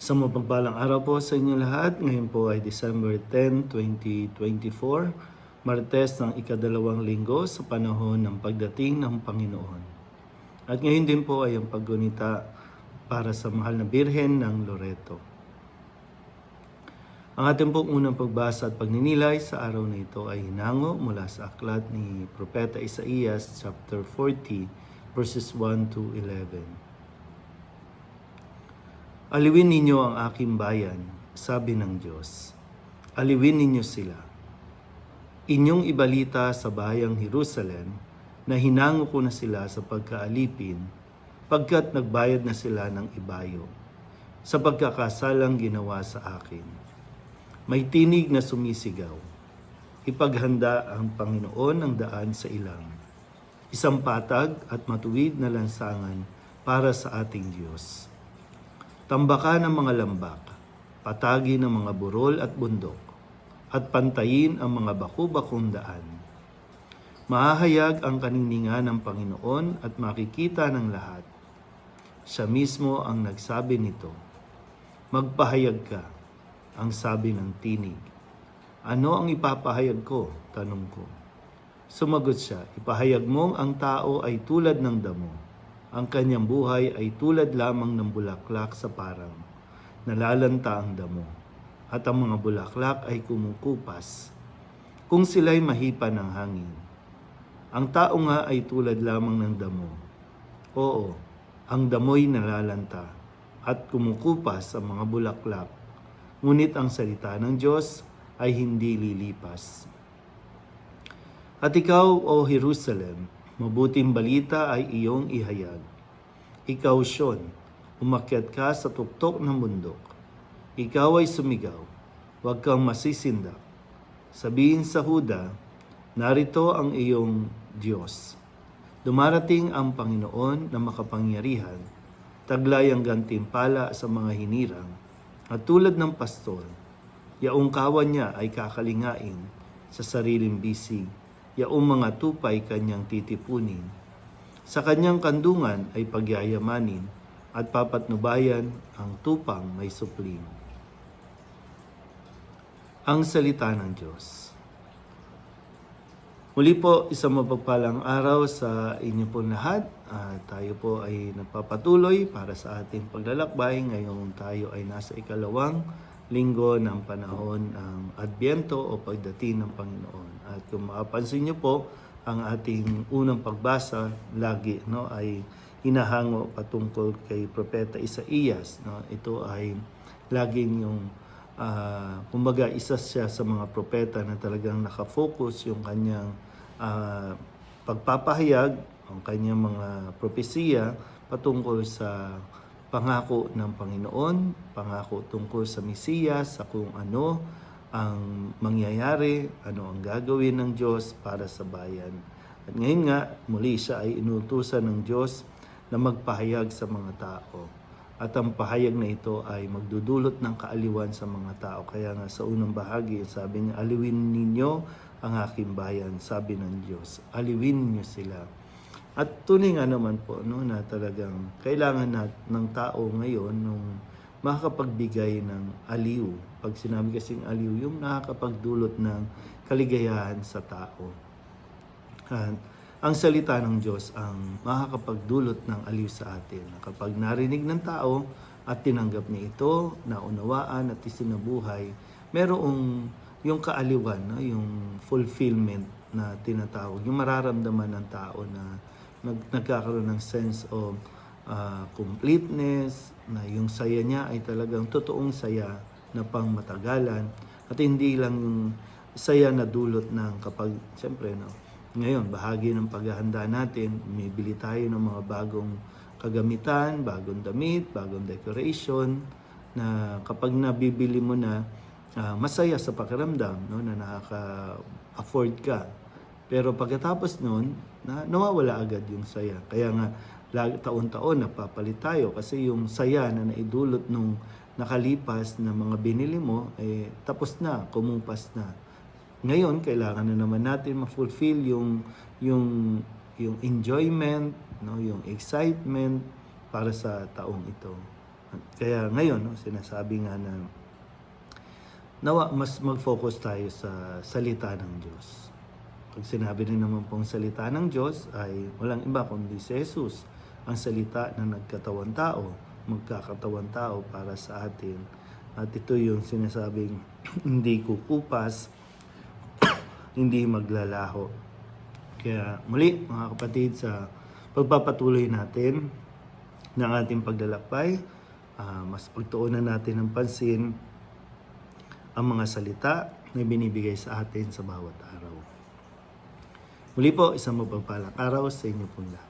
Sa mapagpalang araw po sa inyo lahat, ngayon po ay December 10, 2024, Martes ng ikadalawang linggo sa panahon ng pagdating ng Panginoon. At ngayon din po ay ang paggunita para sa mahal na Birhen ng Loreto. Ang ating pong unang pagbasa at pagninilay sa araw na ito ay hinango mula sa aklat ni Propeta Isaías chapter 40 verses 1 to 11. Aliwin ninyo ang aking bayan, sabi ng Diyos. Aliwin ninyo sila. Inyong ibalita sa bayang Jerusalem na hinango ko na sila sa pagkaalipin pagkat nagbayad na sila ng ibayo sa pagkakasalang ginawa sa akin. May tinig na sumisigaw. Ipaghanda ang Panginoon ang daan sa ilang. Isang patag at matuwid na lansangan para sa ating Diyos. Tambakan ang mga lambak, patagi ng mga burol at bundok, at pantayin ang mga baku-bakong daan. Mahahayag ang kaninningan ng Panginoon at makikita ng lahat. Siya mismo ang nagsabi nito. Magpahayag ka, ang sabi ng tinig. Ano ang ipapahayag ko? Tanong ko. Sumagot siya, ipahayag mong ang tao ay tulad ng damo ang kanyang buhay ay tulad lamang ng bulaklak sa parang. Nalalanta ang damo, at ang mga bulaklak ay kumukupas. Kung sila'y mahipa ng hangin. Ang tao nga ay tulad lamang ng damo. Oo, ang damo'y nalalanta at kumukupas ang mga bulaklak. Ngunit ang salita ng Diyos ay hindi lilipas. At ikaw, O Jerusalem, Mabuting balita ay iyong ihayag. Ikaw, Sion, umakyat ka sa tuktok ng bundok. Ikaw ay sumigaw, huwag kang masisindak. Sabihin sa Huda, narito ang iyong Diyos. Dumarating ang Panginoon na makapangyarihan, taglay ang gantimpala sa mga hinirang, at tulad ng pastor, yaong kawan niya ay kakalingain sa sariling bisig yaong mga tupay kanyang titipunin. Sa kanyang kandungan ay pagyayamanin at papatnubayan ang tupang may supling. Ang salita ng Diyos. Muli po, isang mapagpalang araw sa inyo po lahat. Uh, tayo po ay nagpapatuloy para sa ating paglalakbay. Ngayong tayo ay nasa ikalawang linggo ng panahon ng Adbyento o pagdating ng Panginoon. At kung makapansin niyo po, ang ating unang pagbasa lagi no ay hinahango patungkol kay propeta Isaías no. Ito ay laging yung uh, kumbaga isa siya sa mga propeta na talagang nakafocus yung kanyang uh, pagpapahayag ang kanyang mga propesiya patungkol sa pangako ng Panginoon, pangako tungkol sa Mesiyas, sa kung ano ang mangyayari, ano ang gagawin ng Diyos para sa bayan. At ngayon nga, muli siya ay inutusan ng Diyos na magpahayag sa mga tao. At ang pahayag na ito ay magdudulot ng kaaliwan sa mga tao. Kaya nga sa unang bahagi, sabi niya, aliwin ninyo ang aking bayan, sabi ng Diyos. Aliwin niyo sila at tunay nga naman po no, na talagang kailangan nat ng tao ngayon nung makakapagbigay ng aliw. Pag sinabi kasing aliw, yung nakakapagdulot ng kaligayahan sa tao. At ang salita ng Diyos ang makakapagdulot ng aliw sa atin. Kapag narinig ng tao at tinanggap niya ito, naunawaan at isinabuhay, merong yung kaaliwan, no? yung fulfillment na tinatawag, yung mararamdaman ng tao na nag, nagkakaroon ng sense of uh, completeness, na yung saya niya ay talagang totoong saya na pang matagalan at hindi lang yung saya na dulot ng kapag, siyempre, no, ngayon, bahagi ng paghahanda natin, bumibili tayo ng mga bagong kagamitan, bagong damit, bagong decoration, na kapag nabibili mo na, uh, masaya sa pakiramdam, no, na nakaka-afford ka. Pero pagkatapos noon, na, nawawala agad yung saya. Kaya nga, taon-taon napapalit tayo kasi yung saya na naidulot nung nakalipas na mga binili mo, eh, tapos na, kumupas na. Ngayon, kailangan na naman natin ma-fulfill yung, yung, yung enjoyment, no, yung excitement para sa taong ito. Kaya ngayon, no, sinasabi nga na nawa mas mag-focus tayo sa salita ng Diyos. Pag sinabi rin naman pong salita ng Diyos ay walang iba kundi si Jesus, ang salita na nagkatawan tao, magkakatawan tao para sa atin. At ito yung sinasabing hindi kukupas, hindi maglalaho. Kaya muli mga kapatid sa pagpapatuloy natin ng ating paglalakbay, ah, mas pagtuunan natin ng pansin ang mga salita na binibigay sa atin sa bawat araw. Muli po, isang mapagpalang araw sa inyo pong lahat.